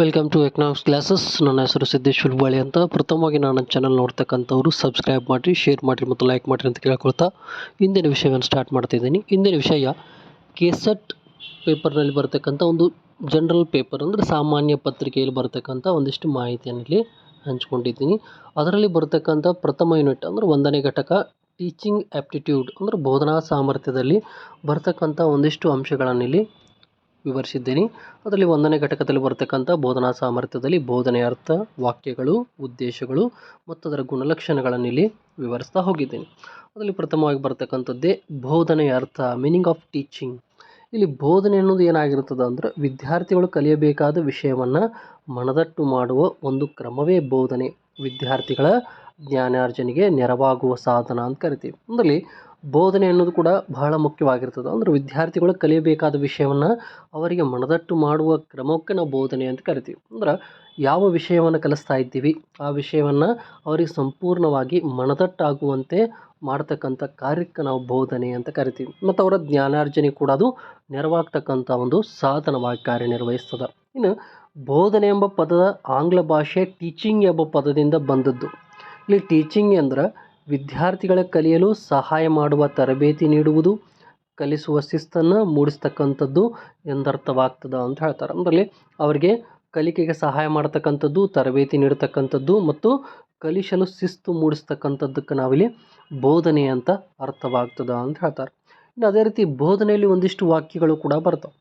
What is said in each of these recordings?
Welcome to economics classes ನನ್ನ ಹೆಸರು ಸಿದ್ದೇಶ್ ಹುಲ್ಬಾಳಿ ಅಂತ. ಪ್ರಥಮವಾಗಿ ನಾನು ನನ್ನ ಚಾನಲ್ ನೋಡ್ತಕ್ಕಂಥವ್ರು ಸಬ್ಸ್ಕ್ರೈಬ್ ಮಾಡಿರಿ ಶೇರ್ ಮಾಡಿರಿ ಮತ್ತು ಲೈಕ್ ಮಾಡಿರಿ ಅಂತ ಕೇಳ್ಕೊಳ್ತಾ ಇಂದಿನ ವಿಷಯವನ್ನು ಸ್ಟಾರ್ಟ್ ಮಾಡ್ತಿದ್ದೀನಿ ಇಂದಿನ ವಿಷಯ ಕೆಸೆಟ್ ಪೇಪರ್ನಲ್ಲಿ ಬರ್ತಕ್ಕಂಥ ಒಂದು ಜನರಲ್ ಪೇಪರ್ ಅಂದರೆ ಸಾಮಾನ್ಯ ಪತ್ರಿಕೆಯಲ್ಲಿ ಬರ್ತಕ್ಕಂಥ ಒಂದಿಷ್ಟು ಮಾಹಿತಿಯನ್ನು ಇಲ್ಲಿ ಹಂಚ್ಕೊಂಡಿದ್ದೀನಿ. ಅದರಲ್ಲಿ ಬರ್ತಕ್ಕಂಥ ಪ್ರಥಮ ಯೂನಿಟ್ ಅಂದರೆ ಒಂದನೇ ಘಟಕ ಟೀಚಿಂಗ್ ಆ್ಯಪ್ಟಿಟ್ಯೂಡ್ ಅಂದರೆ ಬೋಧನಾ ಸಾಮರ್ಥ್ಯದಲ್ಲಿ ಬರ್ತಕ್ಕಂಥ ಒಂದಿಷ್ಟು ಅಂಶಗಳನ್ನು ಇಲ್ಲಿ ವಿವರಿಸಿದ್ದೇನೆ. ಅದರಲ್ಲಿ ಒಂದನೇ ಘಟಕದಲ್ಲಿ ಬರತಕ್ಕಂಥ ಬೋಧನಾ ಸಾಮರ್ಥ್ಯದಲ್ಲಿ ಬೋಧನೆಯ ಅರ್ಥ, ವಾಕ್ಯಗಳು, ಉದ್ದೇಶಗಳು ಮತ್ತು ಅದರ ಗುಣಲಕ್ಷಣಗಳನ್ನು ಇಲ್ಲಿ ವಿವರಿಸ್ತಾ ಹೋಗಿದ್ದೇನೆ. ಅದರಲ್ಲಿ ಪ್ರಥಮವಾಗಿ ಬರ್ತಕ್ಕಂಥದ್ದೇ ಬೋಧನೆಯ ಅರ್ಥ ಮೀನಿಂಗ್ ಆಫ್ ಟೀಚಿಂಗ್ ಇಲ್ಲಿ ಬೋಧನೆ ಅನ್ನೋದು ಏನಾಗಿರ್ತದೆ ಅಂದರೆ ವಿದ್ಯಾರ್ಥಿಗಳು ಕಲಿಯಬೇಕಾದ ವಿಷಯವನ್ನು ಮನದಟ್ಟು ಮಾಡುವ ಒಂದು ಕ್ರಮವೇ ಬೋಧನೆ. ವಿದ್ಯಾರ್ಥಿಗಳ ಜ್ಞಾನಾರ್ಜನೆಗೆ ನೆರವಾಗುವ ಸಾಧನ ಅಂತ ಕರಿತೀವಿ. ಅದರಲ್ಲಿ ಬೋಧನೆ ಅನ್ನೋದು ಕೂಡ ಬಹಳ ಮುಖ್ಯವಾಗಿರ್ತದೆ. ಅಂದ್ರೆ ವಿದ್ಯಾರ್ಥಿಗಳು ಕಲಿಯಬೇಕಾದ ವಿಷಯವನ್ನು ಅವರಿಗೆ ಮನದಟ್ಟು ಮಾಡುವ ಕ್ರಮಕ್ಕೆ ನಾವು ಬೋಧನೆ ಅಂತ ಕರಿತೀವಿ. ಅಂದ್ರೆ ಯಾವ ವಿಷಯವನ್ನು ಕಲಿಸ್ತಾ ಇದ್ದೀವಿ, ಆ ವಿಷಯವನ್ನು ಅವರಿಗೆ ಸಂಪೂರ್ಣವಾಗಿ ಮನದಟ್ಟಾಗುವಂತೆ ಮಾಡ್ತಕ್ಕಂಥ ಕಾರ್ಯಕ್ಕೆ ನಾವು ಬೋಧನೆ ಅಂತ ಕರಿತೀವಿ. ಮತ್ತು ಅವರ ಜ್ಞಾನಾರ್ಜನೆ ಕೂಡ ಅದು ನೆರವಾಗ್ತಕ್ಕಂಥ ಒಂದು ಸಾಧನವಾಗಿ ಕಾರ್ಯನಿರ್ವಹಿಸ್ತದೆ. ಇನ್ನು ಬೋಧನೆ ಎಂಬ ಪದದ ಆಂಗ್ಲ ಭಾಷೆ ಟೀಚಿಂಗ್ ಎಂಬ ಪದದಿಂದ ಬಂದದ್ದು. ಇಲ್ಲಿ ಟೀಚಿಂಗ್ ಅಂದ್ರೆ ವಿದ್ಯಾರ್ಥಿಗಳ ಕಲಿಯಲು ಸಹಾಯ ಮಾಡುವ ತರಬೇತಿ ನೀಡುವುದು, ಕಲಿಸುವ ಶಿಸ್ತನ್ನು ಮೂಡಿಸ್ತಕ್ಕಂಥದ್ದು ಎಂದರ್ಥವಾಗ್ತದೆ ಅಂತ ಹೇಳ್ತಾರೆ. ಅಂದರಲ್ಲಿ ಅವರಿಗೆ ಕಲಿಕೆಗೆ ಸಹಾಯ ಮಾಡ್ತಕ್ಕಂಥದ್ದು, ತರಬೇತಿ ನೀಡತಕ್ಕಂಥದ್ದು ಮತ್ತು ಕಲಿಸಲು ಶಿಸ್ತು ಮೂಡಿಸ್ತಕ್ಕಂಥದ್ದಕ್ಕೆ ನಾವಿಲ್ಲಿ ಬೋಧನೆ ಅಂತ ಅರ್ಥವಾಗ್ತದೆ ಅಂತ ಹೇಳ್ತಾರೆ. ಇನ್ನು ಅದೇ ರೀತಿ ಬೋಧನೆಯಲ್ಲಿ ಒಂದಿಷ್ಟು ವಾಕ್ಯಗಳು ಕೂಡ ಬರ್ತವೆ.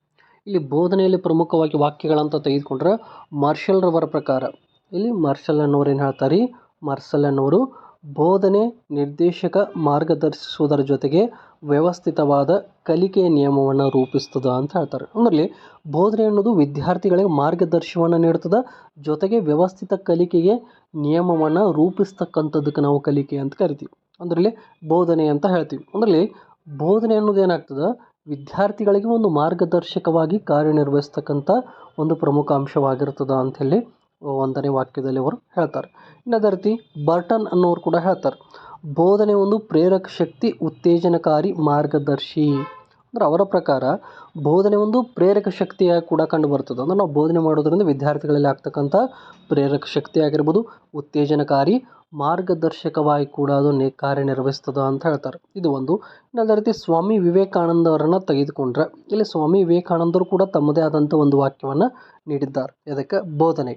ಇಲ್ಲಿ ಬೋಧನೆಯಲ್ಲಿ ಪ್ರಮುಖವಾಗಿ ವಾಕ್ಯಗಳಂತ ತೆಗೆದುಕೊಂಡ್ರೆ ಮಾರ್ಷಲ್ರವರ ಪ್ರಕಾರ, ಇಲ್ಲಿ ಮಾರ್ಷಲ್ ಅನ್ನೋರು ಏನು ಹೇಳ್ತಾರೆ ರೀ? ಮಾರ್ಷಲ್ ಅನ್ನೋರು ಬೋಧನೆ ನಿರ್ದೇಶಕ ಮಾರ್ಗದರ್ಶಿಸುವುದರ ಜೊತೆಗೆ ವ್ಯವಸ್ಥಿತವಾದ ಕಲಿಕೆಯ ನಿಯಮವನ್ನು ರೂಪಿಸ್ತದೆ ಅಂತ ಹೇಳ್ತಾರೆ. ಅಂದರೆ ಬೋಧನೆ ಅನ್ನೋದು ವಿದ್ಯಾರ್ಥಿಗಳಿಗೆ ಮಾರ್ಗದರ್ಶನವನ್ನು ನೀಡ್ತದೆ, ಜೊತೆಗೆ ವ್ಯವಸ್ಥಿತ ಕಲಿಕೆಗೆ ನಿಯಮವನ್ನು ರೂಪಿಸ್ತಕ್ಕಂಥದ್ದಕ್ಕೆ ನಾವು ಕಲಿಕೆ ಅಂತ ಕರಿತೀವಿ. ಅಂದರಲ್ಲಿ ಬೋಧನೆ ಅಂತ ಹೇಳ್ತೀವಿ. ಅಂದರಲ್ಲಿ ಬೋಧನೆ ಅನ್ನೋದು ಏನಾಗ್ತದೆ, ವಿದ್ಯಾರ್ಥಿಗಳಿಗೆ ಒಂದು ಮಾರ್ಗದರ್ಶಕವಾಗಿ ಕಾರ್ಯನಿರ್ವಹಿಸ್ತಕ್ಕಂಥ ಒಂದು ಪ್ರಮುಖ ಅಂಶವಾಗಿರ್ತದೆ ಅಂಥೇಳಿ ಒಂದನೇ ವಾಕ್ಯದಲ್ಲಿ ಅವರು ಹೇಳ್ತಾರೆ. ಇನ್ನು ಅದೇ ರೀತಿ ಬರ್ಟನ್ ಅನ್ನೋರು ಕೂಡ ಹೇಳ್ತಾರೆ, ಬೋಧನೆ ಒಂದು ಪ್ರೇರಕ ಶಕ್ತಿ, ಉತ್ತೇಜನಕಾರಿ ಮಾರ್ಗದರ್ಶಿ. ಅಂದ್ರೆ ಅವರ ಪ್ರಕಾರ ಬೋಧನೆ ಒಂದು ಪ್ರೇರಕ ಶಕ್ತಿಯಾಗಿ ಕೂಡ ಕಂಡು ಬರ್ತದೆ. ಅಂದ್ರೆ ನಾವು ಬೋಧನೆ ಮಾಡೋದ್ರಿಂದ ವಿದ್ಯಾರ್ಥಿಗಳಲ್ಲಿ ಆಗ್ತಕ್ಕಂಥ ಪ್ರೇರಕ ಶಕ್ತಿ ಆಗಿರ್ಬೋದು, ಉತ್ತೇಜನಕಾರಿ, ಮಾರ್ಗದರ್ಶಕವಾಗಿ ಕೂಡ ಅದು ನೆ ಕಾರ್ಯನಿರ್ವಹಿಸ್ತದ ಅಂತ ಹೇಳ್ತಾರೆ. ಇದು ಒಂದು. ಇನ್ನು ಅದೇ ರೀತಿ ಸ್ವಾಮಿ ವಿವೇಕಾನಂದ ಅವರನ್ನು ತೆಗೆದುಕೊಂಡ್ರೆ, ಇಲ್ಲಿ ಸ್ವಾಮಿ ವಿವೇಕಾನಂದರು ಕೂಡ ತಮ್ಮದೇ ಆದಂಥ ಒಂದು ವಾಕ್ಯವನ್ನು ನೀಡಿದ್ದಾರೆ. ಅದಕ್ಕೆ ಬೋಧನೆ.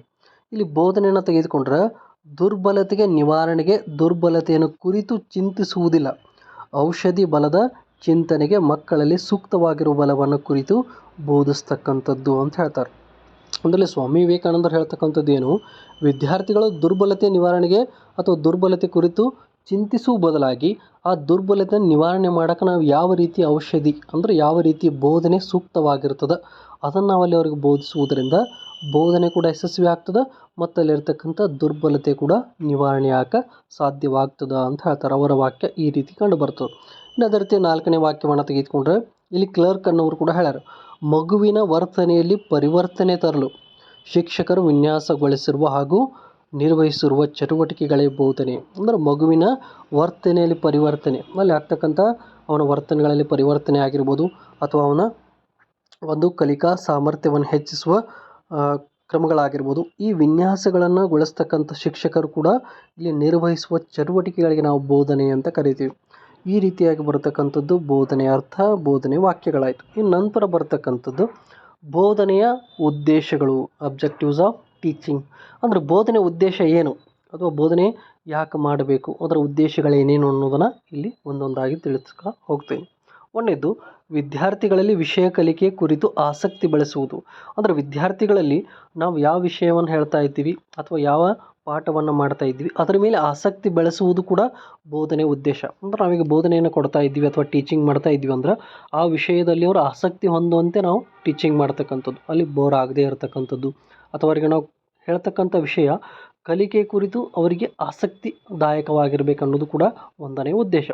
ಇಲ್ಲಿ ಬೋಧನೆಯನ್ನು ತೆಗೆದುಕೊಂಡ್ರೆ ದುರ್ಬಲತೆಗೆ ನಿವಾರಣೆಗೆ ದುರ್ಬಲತೆಯನ್ನು ಕುರಿತು ಚಿಂತಿಸುವುದಿಲ್ಲ. ಔಷಧಿ ಬಲದ ಚಿಂತನೆಗೆ ಮಕ್ಕಳಲ್ಲಿ ಸೂಕ್ತವಾಗಿರುವ ಬಲವನ್ನು ಕುರಿತು ಬೋಧಿಸ್ತಕ್ಕಂಥದ್ದು ಅಂತ ಹೇಳ್ತಾರೆ. ಅದರಲ್ಲಿ ಸ್ವಾಮಿ ವಿವೇಕಾನಂದರು ಹೇಳ್ತಕ್ಕಂಥದ್ದು ಏನು? ವಿದ್ಯಾರ್ಥಿಗಳು ದುರ್ಬಲತೆ ನಿವಾರಣೆಗೆ ಅಥವಾ ದುರ್ಬಲತೆ ಕುರಿತು ಚಿಂತಿಸುವ ಬದಲಾಗಿ ಆ ದುರ್ಬಲತೆ ನಿವಾರಣೆ ಮಾಡೋಕೆ ನಾವು ಯಾವ ರೀತಿ ಔಷಧಿ ಅಂದರೆ ಯಾವ ರೀತಿ ಬೋಧನೆ ಸೂಕ್ತವಾಗಿರ್ತದೆ ಅದನ್ನು ನಾವಲ್ಲಿ ಅವ್ರಿಗೆ ಬೋಧಿಸುವುದರಿಂದ ಬೋಧನೆ ಕೂಡ ಯಶಸ್ವಿ ಆಗ್ತದೆ ಮತ್ತು ಅಲ್ಲಿರ್ತಕ್ಕಂಥ ದುರ್ಬಲತೆ ಕೂಡ ನಿವಾರಣೆ ಆಗ ಸಾಧ್ಯವಾಗ್ತದ ಅಂತ ಹೇಳ್ತಾರೆ. ಅವರ ವಾಕ್ಯ ಈ ರೀತಿ ಕಂಡು ಬರ್ತದೆ. ಇನ್ನು ಅದೇ ರೀತಿ ನಾಲ್ಕನೇ ವಾಕ್ಯವನ್ನು ತೆಗೆದುಕೊಂಡ್ರೆ, ಇಲ್ಲಿ ಕ್ಲರ್ಕ್ ಅನ್ನೋರು ಕೂಡ ಹೇಳ್ಯಾರ, ಮಗುವಿನ ವರ್ತನೆಯಲ್ಲಿ ಪರಿವರ್ತನೆ ತರಲು ಶಿಕ್ಷಕರು ವಿನ್ಯಾಸಗೊಳಿಸಿರುವ ಹಾಗೂ ನಿರ್ವಹಿಸಿರುವ ಚಟುವಟಿಕೆಗಳೇ ಬೋಧನೆ. ಅಂದರೆ ಮಗುವಿನ ವರ್ತನೆಯಲ್ಲಿ ಪರಿವರ್ತನೆ. ಅಲ್ಲಿ ಆಗ್ತಕ್ಕಂಥ ಅವನ ವರ್ತನೆಗಳಲ್ಲಿ ಪರಿವರ್ತನೆ ಆಗಿರ್ಬೋದು, ಅಥವಾ ಅವನ ಒಂದು ಕಲಿಕಾ ಸಾಮರ್ಥ್ಯವನ್ನು ಹೆಚ್ಚಿಸುವ ಕ್ರಮಗಳಾಗಿರ್ಬೋದು. ಈ ವಿನ್ಯಾಸಗಳನ್ನು ಗೊಳಿಸ್ತಕ್ಕಂಥ ಶಿಕ್ಷಕರು ಕೂಡ ಇಲ್ಲಿ ನಿರ್ವಹಿಸುವ ಚಟುವಟಿಕೆಗಳಿಗೆ ನಾವು ಬೋಧನೆ ಅಂತ ಕರಿತೀವಿ. ಈ ರೀತಿಯಾಗಿ ಬರತಕ್ಕಂಥದ್ದು ಬೋಧನೆ ಅರ್ಥ, ಬೋಧನೆ ವಾಕ್ಯಗಳಾಯಿತು. ಇನ್ನು ನಂತರ ಬರತಕ್ಕಂಥದ್ದು ಬೋಧನೆಯ ಉದ್ದೇಶಗಳು ಅಬ್ಜೆಕ್ಟಿವ್ಸ್ ಆಫ್ ಟೀಚಿಂಗ್ ಅಂದರೆ ಬೋಧನೆ ಉದ್ದೇಶ ಏನು? ಅಥವಾ ಬೋಧನೆ ಯಾಕೆ ಮಾಡಬೇಕು? ಅದರ ಉದ್ದೇಶಗಳೇನೇನು ಅನ್ನೋದನ್ನು ಇಲ್ಲಿ ಒಂದೊಂದಾಗಿ ತಿಳಿಸ್ಕೊ ಹೋಗ್ತೇನೆ. ಒಂದನೇದು ವಿದ್ಯಾರ್ಥಿಗಳಲ್ಲಿ ವಿಷಯ ಕಲಿಕೆ ಕುರಿತು ಆಸಕ್ತಿ ಬೆಳೆಸುವುದು. ಅಂದರೆ ವಿದ್ಯಾರ್ಥಿಗಳಲ್ಲಿ ನಾವು ಯಾವ ವಿಷಯವನ್ನು ಹೇಳ್ತಾ ಇದ್ದೀವಿ ಅಥವಾ ಯಾವ ಪಾಠವನ್ನು ಮಾಡ್ತಾ ಇದ್ದೀವಿ, ಅದರ ಮೇಲೆ ಆಸಕ್ತಿ ಬೆಳೆಸುವುದು ಕೂಡ ಬೋಧನೆ ಉದ್ದೇಶ. ಅಂದ್ರೆ ನಾವೀಗ ಬೋಧನೆಯನ್ನು ಕೊಡ್ತಾ ಇದ್ದೀವಿ ಅಥವಾ ಟೀಚಿಂಗ್ ಮಾಡ್ತಾ ಇದ್ದೀವಿ ಅಂದ್ರೆ ಆ ವಿಷಯದಲ್ಲಿ ಅವರು ಆಸಕ್ತಿ ಹೊಂದುವಂತೆ ನಾವು ಟೀಚಿಂಗ್ ಮಾಡ್ತಕ್ಕಂಥದ್ದು. ಅಲ್ಲಿ ಬೋರ್ ಆಗದೇ ಇರತಕ್ಕಂಥದ್ದು ಅಥವಾ ಅವರಿಗೆ ನಾವು ಹೇಳ್ತಕ್ಕಂಥ ವಿಷಯ ಕಲಿಕೆ ಕುರಿತು ಅವರಿಗೆ ಆಸಕ್ತಿದಾಯಕವಾಗಿರಬೇಕು ಅನ್ನೋದು ಕೂಡ ಒಂದನೇ ಉದ್ದೇಶ.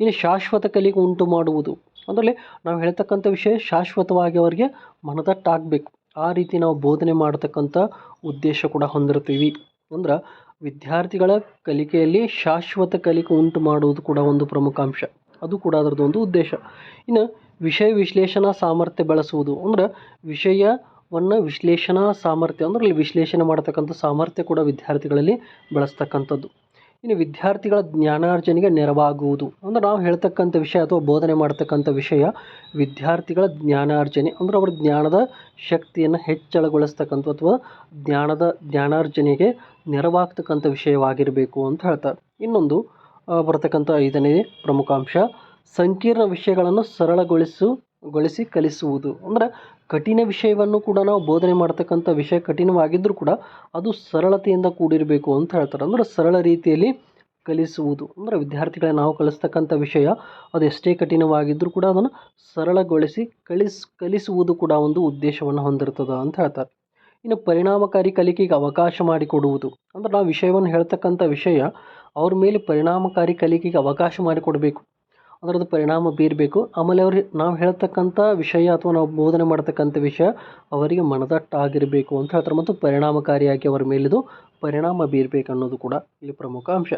ಇನ್ನು ಶಾಶ್ವತ ಕಲಿಕೆ ಉಂಟು ಮಾಡುವುದು. ಅದರಲ್ಲಿ ನಾವು ಹೇಳ್ತಕ್ಕಂಥ ವಿಷಯ ಶಾಶ್ವತವಾಗಿ ಅವರಿಗೆ ಮನದಟ್ಟಾಗಬೇಕು. ಆ ರೀತಿ ನಾವು ಬೋಧನೆ ಮಾಡತಕ್ಕಂಥ ಉದ್ದೇಶ ಕೂಡ ಹೊಂದಿರ್ತೀವಿ. ಅಂದ್ರೆ ವಿದ್ಯಾರ್ಥಿಗಳ ಕಲಿಕೆಯಲ್ಲಿ ಶಾಶ್ವತ ಕಲಿಕೆ ಉಂಟು ಮಾಡುವುದು ಕೂಡ ಒಂದು ಪ್ರಮುಖ ಅಂಶ. ಅದು ಕೂಡ ಅದರದ್ದು ಒಂದು ಉದ್ದೇಶ. ಇನ್ನು ವಿಷಯ ವಿಶ್ಲೇಷಣಾ ಸಾಮರ್ಥ್ಯ ಬೆಳೆಸುವುದು. ಅಂದ್ರೆ ವಿಷಯವನ್ನು ವಿಶ್ಲೇಷಣಾ ಸಾಮರ್ಥ್ಯ, ಅಂದ್ರೆ ಇಲ್ಲಿ ವಿಶ್ಲೇಷಣೆ ಮಾಡತಕ್ಕಂಥ ಸಾಮರ್ಥ್ಯ ಕೂಡ ವಿದ್ಯಾರ್ಥಿಗಳಲ್ಲಿ ಬೆಳೆಸ್ತಕ್ಕಂಥದ್ದು. ಇನ್ನು ವಿದ್ಯಾರ್ಥಿಗಳ ಜ್ಞಾನಾರ್ಜನೆಗೆ ನೆರವಾಗುವುದು. ಅಂದ್ರೆ ನಾವು ಹೇಳ್ತಕ್ಕಂಥ ವಿಷಯ ಅಥವಾ ಬೋಧನೆ ಮಾಡ್ತಕ್ಕಂಥ ವಿಷಯ ವಿದ್ಯಾರ್ಥಿಗಳ ಜ್ಞಾನಾರ್ಜನೆ. ಅಂದ್ರೆ ಅವ್ರ ಜ್ಞಾನದ ಶಕ್ತಿಯನ್ನು ಹೆಚ್ಚಳಗೊಳಿಸ್ತಕ್ಕಂಥ ಅಥವಾ ಜ್ಞಾನದ ಜ್ಞಾನಾರ್ಜನೆಗೆ ನೆರವಾಗ್ತಕ್ಕಂಥ ವಿಷಯವಾಗಿರಬೇಕು ಅಂತ ಹೇಳ್ತಾರೆ. ಇನ್ನೊಂದು ಬರತಕ್ಕಂಥ ಐದನೇ ಪ್ರಮುಖ ಅಂಶ, ಸಂಕೀರ್ಣ ವಿಷಯಗಳನ್ನು ಸರಳಗೊಳಿಸು, ಗೊಳಿಸಿ ಕಲಿಸುವುದು. ಅಂದ್ರೆ ಕಠಿಣ ವಿಷಯವನ್ನು ಕೂಡ ನಾವು ಬೋಧನೆ ಮಾಡ್ತಕ್ಕಂಥ ವಿಷಯ ಕಠಿಣವಾಗಿದ್ದರೂ ಕೂಡ ಅದು ಸರಳತೆಯಿಂದ ಕೂಡಿರಬೇಕು ಅಂತ ಹೇಳ್ತಾರೆ. ಅಂದ್ರೆ ಸರಳ ರೀತಿಯಲ್ಲಿ ಕಲಿಸುವುದು. ಅಂದರೆ ವಿದ್ಯಾರ್ಥಿಗಳಿಗೆ ನಾವು ಕಲಿಸ್ತಕ್ಕಂಥ ವಿಷಯ, ಅದು ಎಷ್ಟೇ ಕಠಿಣವಾಗಿದ್ದರೂ ಕೂಡ ಅದನ್ನು ಸರಳಗೊಳಿಸಿ ಕಲಿಸ್, ಕಲಿಸುವುದು ಕೂಡ ಒಂದು ಉದ್ದೇಶವನ್ನು ಹೊಂದಿರ್ತದೆ ಅಂತ ಹೇಳ್ತಾರೆ. ಇನ್ನು ಪರಿಣಾಮಕಾರಿ ಕಲಿಕೆಗೆ ಅವಕಾಶ ಮಾಡಿಕೊಡುವುದು. ಅಂದ್ರೆ ನಾವು ವಿಷಯವನ್ನು ಹೇಳ್ತಕ್ಕಂಥ ವಿಷಯ, ಅವ್ರ ಮೇಲೆ ಪರಿಣಾಮಕಾರಿ ಕಲಿಕೆಗೆ ಅವಕಾಶ ಮಾಡಿಕೊಡಬೇಕು. ಅದರದ್ದು ಪರಿಣಾಮ ಬೀರಬೇಕು. ಆಮೇಲೆ ಅವ್ರಿಗೆ ನಾವು ಹೇಳ್ತಕ್ಕಂಥ ವಿಷಯ ಅಥವಾ ನಾವು ಬೋಧನೆ ಮಾಡ್ತಕ್ಕಂಥ ವಿಷಯ ಅವರಿಗೆ ಮನದಟ್ಟಾಗಿರಬೇಕು ಅಂತ ಹೇಳ್ತಾರೆ ಮತ್ತು ಪರಿಣಾಮಕಾರಿಯಾಗಿ ಅವರ ಮೇಲಿದು ಪರಿಣಾಮ ಬೀರಬೇಕು ಅನ್ನೋದು ಕೂಡ ಇಲ್ಲಿ ಪ್ರಮುಖ ಅಂಶ.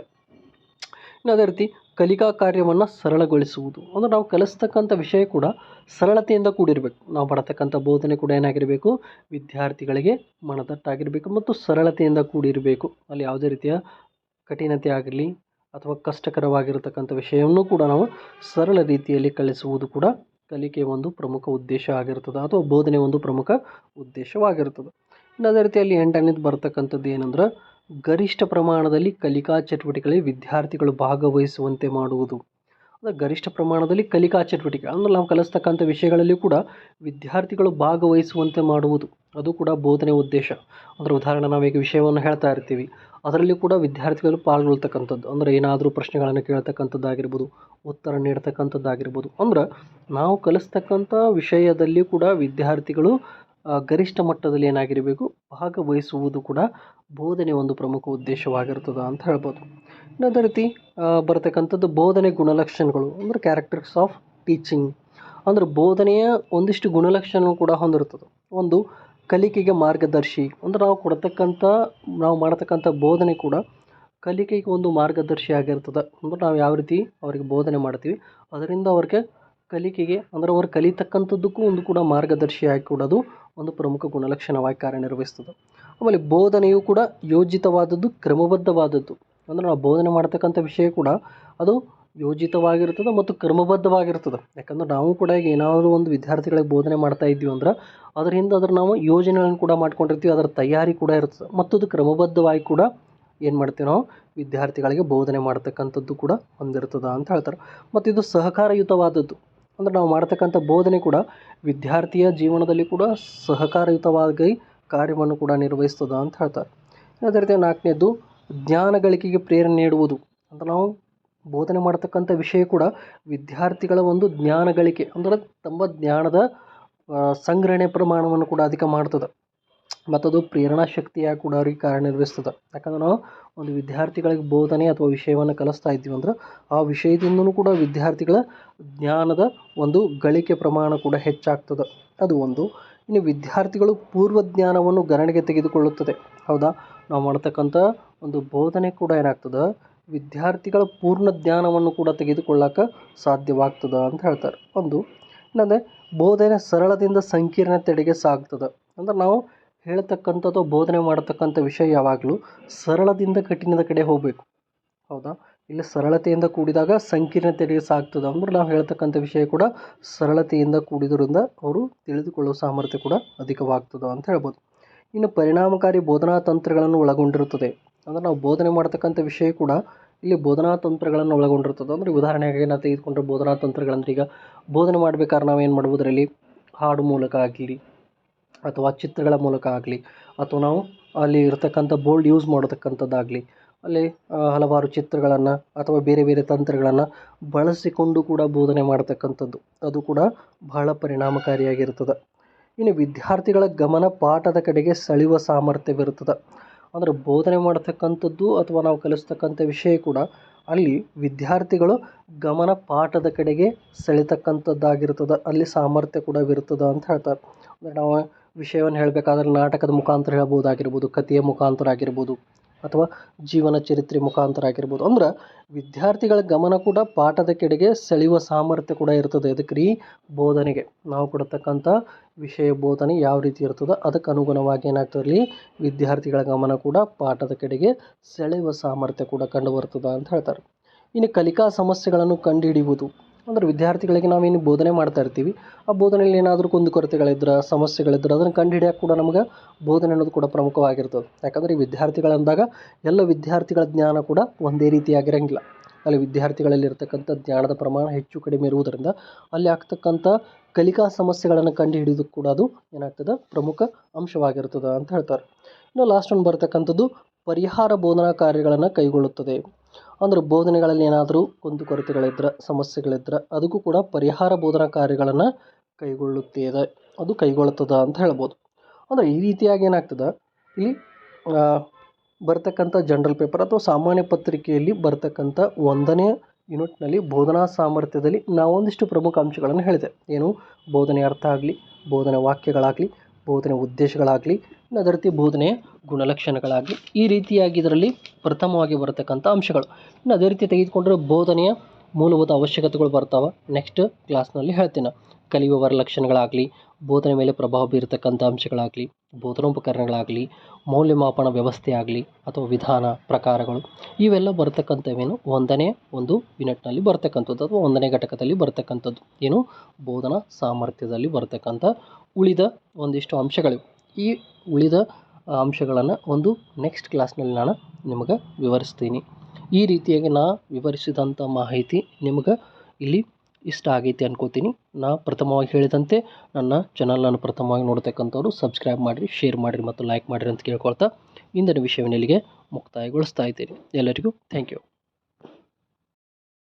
ಇನ್ನು ಅದೇ ರೀತಿ ಕಲಿಕಾ ಕಾರ್ಯವನ್ನು ಸರಳಗೊಳಿಸುವುದು. ಅಂದರೆ ನಾವು ಕಲಿಸ್ತಕ್ಕಂಥ ವಿಷಯ ಕೂಡ ಸರಳತೆಯಿಂದ ಕೂಡಿರಬೇಕು. ನಾವು ಮಾಡತಕ್ಕಂಥ ಬೋಧನೆ ಕೂಡ ಏನಾಗಿರಬೇಕು? ವಿದ್ಯಾರ್ಥಿಗಳಿಗೆ ಮನದಟ್ಟಾಗಿರಬೇಕು ಮತ್ತು ಸರಳತೆಯಿಂದ ಕೂಡಿರಬೇಕು. ಅಲ್ಲಿ ಯಾವುದೇ ರೀತಿಯ ಕಠಿಣತೆ ಆಗಿರಲಿ ಅಥವಾ ಕಷ್ಟಕರವಾಗಿರತಕ್ಕಂಥ ವಿಷಯವನ್ನು ಕೂಡ ನಾವು ಸರಳ ರೀತಿಯಲ್ಲಿ ಕಲಿಸುವುದು ಕೂಡ ಕಲಿಕೆಯ ಒಂದು ಪ್ರಮುಖ ಉದ್ದೇಶ ಆಗಿರ್ತದೆ ಅಥವಾ ಬೋಧನೆ ಒಂದು ಪ್ರಮುಖ ಉದ್ದೇಶವಾಗಿರ್ತದೆ. ಇನ್ನು ಅದೇ ರೀತಿಯಲ್ಲಿ ಎಂಟನೇದು ಬರ್ತಕ್ಕಂಥದ್ದು ಏನಂದ್ರೆ, ಗರಿಷ್ಠ ಪ್ರಮಾಣದಲ್ಲಿ ಕಲಿಕಾ ಚಟುವಟಿಕೆಗಳಲ್ಲಿ ವಿದ್ಯಾರ್ಥಿಗಳು ಭಾಗವಹಿಸುವಂತೆ ಮಾಡುವುದು. ಅಂದರೆ ಗರಿಷ್ಠ ಪ್ರಮಾಣದಲ್ಲಿ ಕಲಿಕಾ ಚಟುವಟಿಕೆ, ಅಂದರೆ ನಾವು ಕಲಿಸ್ತಕ್ಕಂಥ ವಿಷಯಗಳಲ್ಲಿ ಕೂಡ ವಿದ್ಯಾರ್ಥಿಗಳು ಭಾಗವಹಿಸುವಂತೆ ಮಾಡುವುದು. ಅದು ಕೂಡ ಬೋಧನೆ ಉದ್ದೇಶ. ಅಂದರೆ ಉದಾಹರಣೆ ನಾವೀಗ ವಿಷಯವನ್ನು ಹೇಳ್ತಾ ಇರ್ತೀವಿ. ಅದರಲ್ಲಿ ಕೂಡ ವಿದ್ಯಾರ್ಥಿಗಳು ಪಾಲ್ಗೊಳ್ತಕ್ಕಂಥದ್ದು. ಅಂದರೆ ಏನಾದರೂ ಪ್ರಶ್ನೆಗಳನ್ನು ಕೇಳ್ತಕ್ಕಂಥದ್ದಾಗಿರ್ಬೋದು, ಉತ್ತರ ನೀಡ್ತಕ್ಕಂಥದ್ದಾಗಿರ್ಬೋದು. ಅಂದ್ರೆ ನಾವು ಕಲಿಸ್ತಕ್ಕಂಥ ವಿಷಯದಲ್ಲಿ ಕೂಡ ವಿದ್ಯಾರ್ಥಿಗಳು ಗರಿಷ್ಠ ಮಟ್ಟದಲ್ಲಿ ಏನಾಗಿರಬೇಕು, ಭಾಗವಹಿಸುವುದು ಕೂಡ ಬೋಧನೆ ಒಂದು ಪ್ರಮುಖ ಉದ್ದೇಶವಾಗಿರ್ತದೆ ಅಂತ ಹೇಳ್ಬೋದು. ಇನ್ನು ಅದೇ ರೀತಿ ಬರತಕ್ಕಂಥದ್ದು ಬೋಧನೆ ಗುಣಲಕ್ಷಣಗಳು, ಅಂದರೆ ಕ್ಯಾರೆಕ್ಟರ್ಸ್ ಆಫ್ ಟೀಚಿಂಗ್ ಅಂದರೆ ಬೋಧನೆಯ ಒಂದಿಷ್ಟು ಗುಣಲಕ್ಷಣ ಕೂಡ ಹೊಂದಿರ್ತದೆ. ಒಂದು ಕಲಿಕೆಗೆ ಮಾರ್ಗದರ್ಶಿ. ಅಂದರೆ ನಾವು ಕೊಡ್ತಕ್ಕಂಥ, ನಾವು ಮಾಡತಕ್ಕಂಥ ಬೋಧನೆ ಕೂಡ ಕಲಿಕೆಗೆ ಒಂದು ಮಾರ್ಗದರ್ಶಿ ಆಗಿರ್ತದೆ. ಅಂದ್ರೆ ನಾವು ಯಾವ ರೀತಿ ಅವರಿಗೆ ಬೋಧನೆ ಮಾಡ್ತೀವಿ. ಅದರಿಂದ ಅವ್ರಿಗೆ ಕಲಿಕೆಗೆ, ಅಂದರೆ ಅವ್ರು ಕಲಿತಕ್ಕಂಥದ್ದಕ್ಕೂ ಒಂದು ಕೂಡ ಮಾರ್ಗದರ್ಶಿಯಾಗಿ ಅದು ಒಂದು ಪ್ರಮುಖ ಗುಣಲಕ್ಷಣವಾಗಿ ಕಾರ್ಯನಿರ್ವಹಿಸ್ತದೆ. ಆಮೇಲೆ ಬೋಧನೆಯು ಕೂಡ ಯೋಜಿತವಾದದ್ದು, ಕ್ರಮಬದ್ಧವಾದದ್ದು. ಅಂದರೆ ನಾವು ಬೋಧನೆ ಮಾಡ್ತಕ್ಕಂಥ ವಿಷಯ ಕೂಡ ಅದು ಯೋಜಿತವಾಗಿರ್ತದೆ ಮತ್ತು ಕ್ರಮಬದ್ಧವಾಗಿರ್ತದೆ. ಯಾಕಂದ್ರೆ ನಾವು ಕೂಡ ಈಗ ಏನಾದರೂ ಒಂದು ವಿದ್ಯಾರ್ಥಿಗಳಿಗೆ ಬೋಧನೆ ಮಾಡ್ತಾ ಇದ್ದೀವಿ ಅಂದ್ರೆ ಅದರಿಂದ ಅದ್ರ ನಾವು ಯೋಜನೆಗಳನ್ನು ಕೂಡ ಮಾಡ್ಕೊಂಡಿರ್ತೀವಿ, ಅದರ ತಯಾರಿ ಕೂಡ ಇರ್ತದೆ. ಮತ್ತು ಅದು ಕ್ರಮಬದ್ಧವಾಗಿ ಕೂಡ ಏನು ಮಾಡ್ತೀವಿ ನಾವು ವಿದ್ಯಾರ್ಥಿಗಳಿಗೆ ಬೋಧನೆ ಮಾಡ್ತಕ್ಕಂಥದ್ದು ಕೂಡ ಹೊಂದಿರ್ತದೆ ಅಂತ ಹೇಳ್ತಾರೆ. ಮತ್ತು ಇದು ಸಹಕಾರಯುತವಾದದ್ದು. ಅಂದರೆ ನಾವು ಮಾಡ್ತಕ್ಕಂಥ ಬೋಧನೆ ಕೂಡ ವಿದ್ಯಾರ್ಥಿಯ ಜೀವನದಲ್ಲಿ ಕೂಡ ಸಹಕಾರಯುತವಾಗಿ ಕಾರ್ಯವನ್ನು ಕೂಡ ನಿರ್ವಹಿಸ್ತದೆ ಅಂತ ಹೇಳ್ತಾರೆ. ಅದೇ ರೀತಿ ನಾಲ್ಕನೇದು ಜ್ಞಾನ ಗಳಿಕೆಗೆ ಪ್ರೇರಣೆ ನೀಡುವುದು. ಅಂದ್ರೆ ನಾವು ಬೋಧನೆ ಮಾಡ್ತಕ್ಕಂಥ ವಿಷಯ ಕೂಡ ವಿದ್ಯಾರ್ಥಿಗಳ ಒಂದು ಜ್ಞಾನ ಗಳಿಕೆ. ಅಂದ್ರೆ ತಮ್ಮ ಜ್ಞಾನದ ಸಂಗ್ರಹಣೆ ಪ್ರಮಾಣವನ್ನು ಕೂಡ ಅಧಿಕ ಮಾಡ್ತದೆ. ಮತ್ತು ಅದು ಪ್ರೇರಣಾ ಶಕ್ತಿಯಾಗಿ ಕೂಡ ಅವ್ರಿಗೆ ಕಾರ್ಯನಿರ್ವಹಿಸ್ತದೆ. ಯಾಕಂದ್ರೆ ನಾವು ಒಂದು ವಿದ್ಯಾರ್ಥಿಗಳಿಗೆ ಬೋಧನೆ ಅಥವಾ ವಿಷಯವನ್ನು ಕಲಿಸ್ತಾ ಇದ್ದೀವಿ ಅಂದ್ರೆ ಆ ವಿಷಯದಿಂದನೂ ಕೂಡ ವಿದ್ಯಾರ್ಥಿಗಳ ಜ್ಞಾನದ ಒಂದು ಗಳಿಕೆ ಪ್ರಮಾಣ ಕೂಡ ಹೆಚ್ಚಾಗ್ತದೆ. ಅದು ಒಂದು. ಇನ್ನು ವಿದ್ಯಾರ್ಥಿಗಳು ಪೂರ್ವ ಜ್ಞಾನವನ್ನು ಗಣನೆಗೆ ತೆಗೆದುಕೊಳ್ಳುತ್ತದೆ. ಹೌದಾ? ನಾವು ಮಾಡ್ತಕ್ಕಂಥ ಒಂದು ಬೋಧನೆ ಕೂಡ ಏನಾಗ್ತದೆ? ವಿದ್ಯಾರ್ಥಿಗಳ ಪೂರ್ಣ ಜ್ಞಾನವನ್ನು ಕೂಡ ತೆಗೆದುಕೊಳ್ಳಕ್ಕೆ ಸಾಧ್ಯವಾಗ್ತದೆ ಅಂತ ಹೇಳ್ತಾರೆ. ಒಂದು, ಇನ್ನೊಂದು, ಬೋಧನೆ ಸರಳದಿಂದ ಸಂಕೀರ್ಣತೆಡೆಗೆ ಸಾಗ್ತದೆ. ಅಂದ್ರೆ ನಾವು ಹೇಳ್ತಕ್ಕಂಥದ್ದು, ಬೋಧನೆ ಮಾಡತಕ್ಕಂಥ ವಿಷಯ ಯಾವಾಗಲೂ ಸರಳದಿಂದ ಕಠಿಣದ ಕಡೆ ಹೋಗಬೇಕು. ಹೌದಾ? ಇಲ್ಲಿ ಸರಳತೆಯಿಂದ ಕೂಡಿದಾಗ ಸಂಕೀರ್ಣತೆಡೆಗೆ ಸಾಗ್ತದೆ ಅಂದ್ರೆ ನಾವು ಹೇಳ್ತಕ್ಕಂಥ ವಿಷಯ ಕೂಡ ಸರಳತೆಯಿಂದ ಕೂಡಿದ್ರಿಂದ ಅವರು ತಿಳಿದುಕೊಳ್ಳುವ ಸಾಮರ್ಥ್ಯ ಕೂಡ ಅಧಿಕವಾಗ್ತದೆ ಅಂತ ಹೇಳ್ಬೋದು. ಇನ್ನು ಪರಿಣಾಮಕಾರಿ ಬೋಧನಾ ತಂತ್ರಗಳನ್ನು ಒಳಗೊಂಡಿರುತ್ತದೆ. ಅಂದರೆ ನಾವು ಬೋಧನೆ ಮಾಡ್ತಕ್ಕಂಥ ವಿಷಯ ಕೂಡ ಇಲ್ಲಿ ಬೋಧನಾ ತಂತ್ರಗಳನ್ನು ಒಳಗೊಂಡಿರ್ತದೆ. ಅಂದರೆ ಉದಾಹರಣೆಗೆ ನಾವು ತೆಗೆದುಕೊಂಡ್ರೆ ಬೋಧನಾ ತಂತ್ರಗಳಂದ್ರೆ ಈಗ ಬೋಧನೆ ಮಾಡ್ಬೇಕಾದ್ರೆ ನಾವು ಏನು ಮಾಡ್ಬೋದು ಅದರಲ್ಲಿ ಹಾಡು ಮೂಲಕ ಆಗಲಿ ಅಥವಾ ಚಿತ್ರಗಳ ಮೂಲಕ ಆಗಲಿ ಅಥವಾ ನಾವು ಅಲ್ಲಿ ಇರತಕ್ಕಂಥ ಬೋರ್ಡ್ ಯೂಸ್ ಮಾಡತಕ್ಕಂಥದ್ದಾಗಲಿ ಅಲ್ಲಿ ಹಲವಾರು ಚಿತ್ರಗಳನ್ನು ಅಥವಾ ಬೇರೆ ಬೇರೆ ತಂತ್ರಗಳನ್ನು ಬಳಸಿಕೊಂಡು ಕೂಡ ಬೋಧನೆ ಮಾಡತಕ್ಕಂಥದ್ದು. ಅದು ಕೂಡ ಬಹಳ ಪರಿಣಾಮಕಾರಿಯಾಗಿರ್ತದೆ. ಇನ್ನು ವಿದ್ಯಾರ್ಥಿಗಳ ಗಮನ ಪಾಠದ ಕಡೆಗೆ ಸೆಳೆಯುವ ಸಾಮರ್ಥ್ಯವಿರುತ್ತದೆ. ಅಂದರೆ ಬೋಧನೆ ಮಾಡತಕ್ಕಂಥದ್ದು ಅಥವಾ ನಾವು ಕಲಿಸ್ತಕ್ಕಂಥ ವಿಷಯ ಕೂಡ ಅಲ್ಲಿ ವಿದ್ಯಾರ್ಥಿಗಳು ಗಮನ ಪಾಠದ ಕಡೆಗೆ ಸೆಳೆತಕ್ಕಂಥದ್ದಾಗಿರ್ತದೆ, ಅಲ್ಲಿ ಸಾಮರ್ಥ್ಯ ಕೂಡ ಇರ್ತದೆ ಅಂತ ಹೇಳ್ತಾರೆ. ಅಂದರೆ ನಾವು ವಿಷಯವನ್ನು ಹೇಳಬೇಕಾದ್ರೆ ನಾಟಕದ ಮುಖಾಂತರ ಹೇಳ್ಬೋದಾಗಿರ್ಬೋದು, ಕಥೆಯ ಮುಖಾಂತರ ಆಗಿರ್ಬೋದು. ಅಥವಾ ಜೀವನ ಚರಿತ್ರೆ ಮುಖಾಂತರ ಆಗಿರ್ಬೋದು ಅಂದ್ರೆ ವಿದ್ಯಾರ್ಥಿಗಳ ಗಮನ ಕೂಡ ಪಾಠದ ಕಡೆಗೆ ಸೆಳೆಯುವ ಸಾಮರ್ಥ್ಯ ಕೂಡ ಇರ್ತದೆ. ಅದಕ್ಕೆ ರೀ ಬೋಧನೆಗೆ ನಾವು ಕೊಡತಕ್ಕಂಥ ವಿಷಯ ಬೋಧನೆ ಯಾವ ರೀತಿ ಇರ್ತದೆ, ಅದಕ್ಕೆ ಅನುಗುಣವಾಗಿ ಏನಾಗ್ತದೆ ಇಲ್ಲಿ ವಿದ್ಯಾರ್ಥಿಗಳ ಗಮನ ಕೂಡ ಪಾಠದ ಕಡೆಗೆ ಸೆಳೆಯುವ ಸಾಮರ್ಥ್ಯ ಕೂಡ ಕಂಡು ಬರ್ತದೆ ಅಂತ ಹೇಳ್ತಾರೆ. ಇನ್ನು ಕಲಿಕಾ ಸಮಸ್ಯೆಗಳನ್ನು ಕಂಡುಹಿಡಿಯುವುದು ಅಂದ್ರೆ ವಿದ್ಯಾರ್ಥಿಗಳಿಗೆ ನಾವೇನು ಬೋಧನೆ ಮಾಡ್ತಾ ಇರ್ತೀವಿ, ಆ ಬೋಧನೆಯಲ್ಲಿ ಏನಾದರೂ ಕುಂದುಕೊರತೆಗಳಿದ್ರೆ ಸಮಸ್ಯೆಗಳಿದ್ರೆ ಅದನ್ನು ಕಂಡುಹಿಡಿಯೋಕೆ ಕೂಡ ನಮ್ಗೆ ಬೋಧನೆ ಅನ್ನೋದು ಕೂಡ ಪ್ರಮುಖವಾಗಿರ್ತದೆ. ಯಾಕಂದರೆ ಈ ವಿದ್ಯಾರ್ಥಿಗಳಂದಾಗ ಎಲ್ಲ ವಿದ್ಯಾರ್ಥಿಗಳ ಜ್ಞಾನ ಕೂಡ ಒಂದೇ ರೀತಿಯಾಗಿರಂಗಿಲ್ಲ. ಅಲ್ಲಿ ವಿದ್ಯಾರ್ಥಿಗಳಲ್ಲಿ ಇರತಕ್ಕಂಥ ಜ್ಞಾನದ ಪ್ರಮಾಣ ಹೆಚ್ಚು ಕಡಿಮೆ ಇರುವುದರಿಂದ ಅಲ್ಲಿ ಆಗ್ತಕ್ಕಂಥ ಕಲಿಕಾ ಸಮಸ್ಯೆಗಳನ್ನು ಕಂಡುಹಿಡಿಯೋದಕ್ಕೆ ಕೂಡ ಅದು ಏನಾಗ್ತದೆ ಪ್ರಮುಖ ಅಂಶವಾಗಿರ್ತದೆ ಅಂತ ಹೇಳ್ತಾರೆ. ಇನ್ನು ಲಾಸ್ಟ್ ಒಂದು ಬರ್ತಕ್ಕಂಥದ್ದು ಪರಿಹಾರ ಬೋಧನಾ ಕಾರ್ಯಗಳನ್ನು ಕೈಗೊಳ್ಳುತ್ತದೆ. ಅಂದ್ರೆ ಬೋಧನೆಗಳಲ್ಲಿ ಏನಾದರೂ ಕುಂದುಕೊರತೆಗಳಿದ್ರೆ ಸಮಸ್ಯೆಗಳಿದ್ರೆ, ಅದಕ್ಕೂ ಕೂಡ ಪರಿಹಾರ ಬೋಧನಾ ಕಾರ್ಯಗಳನ್ನು ಕೈಗೊಳ್ಳುತ್ತದೆ ಅದು ಕೈಗೊಳ್ಳುತ್ತದೆ ಅಂತ ಹೇಳ್ಬೋದು. ಅಂದರೆ ಈ ರೀತಿಯಾಗಿ ಏನಾಗ್ತದೆ? ಇಲ್ಲಿ ಬರ್ತಕ್ಕಂಥ ಜನರಲ್ ಪೇಪರ್ ಅಥವಾ ಸಾಮಾನ್ಯ ಪತ್ರಿಕೆಯಲ್ಲಿ ಬರ್ತಕ್ಕಂಥ ಒಂದನೇ ಯೂನಿಟ್ನಲ್ಲಿ ಬೋಧನಾ ಸಾಮರ್ಥ್ಯದಲ್ಲಿ ನಾವೊಂದಿಷ್ಟು ಪ್ರಮುಖ ಅಂಶಗಳನ್ನು ಹೇಳಿದೆ. ಏನು? ಬೋಧನೆ ಅರ್ಥ ಆಗಲಿ, ಬೋಧನೆ ವಾಕ್ಯಗಳಾಗಲಿ, ಬೋಧನೆ ಉದ್ದೇಶಗಳಾಗಲಿ ಇನ್ನು ಅದೇ ರೀತಿ ಬೋಧನೆಯ ಗುಣಲಕ್ಷಣಗಳಾಗಿ ಈ ರೀತಿಯಾಗಿ ಇದರಲ್ಲಿ ಪ್ರಥಮವಾಗಿ ಬರತಕ್ಕಂಥ ಅಂಶಗಳು. ಇನ್ನು ಅದೇ ರೀತಿ ತೆಗೆದುಕೊಂಡ್ರೆ ಬೋಧನೆಯ ಮೂಲಭೂತ ಅವಶ್ಯಕತೆಗಳು ಬರ್ತಾವೆ. ನೆಕ್ಸ್ಟ್ ಕ್ಲಾಸ್ನಲ್ಲಿ ಹೇಳ್ತೀನಿ. ಕಲಿಯುವವರ ಲಕ್ಷಣಗಳಾಗಲಿ ಬೋಧನೆ ಮೇಲೆ ಪ್ರಭಾವ ಬೀರತಕ್ಕಂಥ ಅಂಶಗಳಾಗಲಿ, ಬೋಧನೋಪಕರಣಗಳಾಗಲಿ, ಮೌಲ್ಯಮಾಪನ ವ್ಯವಸ್ಥೆ ಆಗಲಿ ಅಥವಾ ವಿಧಾನ ಪ್ರಕಾರಗಳು, ಇವೆಲ್ಲ ಬರ್ತಕ್ಕಂಥವೇನು? ಒಂದನೇ ಒಂದು ಯೂನಿಟ್ನಲ್ಲಿ ಬರ್ತಕ್ಕಂಥದ್ದು ಅಥವಾ ಒಂದನೇ ಘಟಕದಲ್ಲಿ ಬರ್ತಕ್ಕಂಥದ್ದು. ಏನು? ಬೋಧನಾ ಸಾಮರ್ಥ್ಯದಲ್ಲಿ ಬರ್ತಕ್ಕಂಥ ಉಳಿದ ಒಂದಿಷ್ಟು ಅಂಶಗಳಿವೆ. ಈ ಉಳಿದ ಅಂಶಗಳನ್ನು ಒಂದು ನೆಕ್ಸ್ಟ್ ಕ್ಲಾಸ್ನಲ್ಲಿ ನಾನು ನಿಮಗೆ ವಿವರಿಸ್ತೀನಿ. ಈ ರೀತಿಯಾಗಿ ನಾ ವಿವರಿಸಿದಂಥ ಮಾಹಿತಿ ನಿಮ್ಗೆ ಇಲ್ಲಿ ಇಷ್ಟ ಆಗೈತಿ ಅನ್ಕೋತೀನಿ. ನಾ ಪ್ರಥಮವಾಗಿ ಹೇಳಿದಂತೆ ನನ್ನ ಚಾನಲನ್ನು ಪ್ರಥಮವಾಗಿ ನೋಡ್ತಕ್ಕಂಥವ್ರು ಸಬ್ಸ್ಕ್ರೈಬ್ ಮಾಡಿರಿ ಶೇರ್ ಮಾಡಿರಿ ಮತ್ತು ಲೈಕ್ ಮಾಡಿರಿ ಅಂತ ಕೇಳ್ಕೊಳ್ತಾ ಇಂದಿನ ವಿಷಯವನ್ನು ಇಲ್ಲಿಗೆ ಮುಕ್ತಾಯಗೊಳಿಸ್ತಾ ಇದ್ದೀನಿ. ಎಲ್ಲರಿಗೂ ಥ್ಯಾಂಕ್ ಯು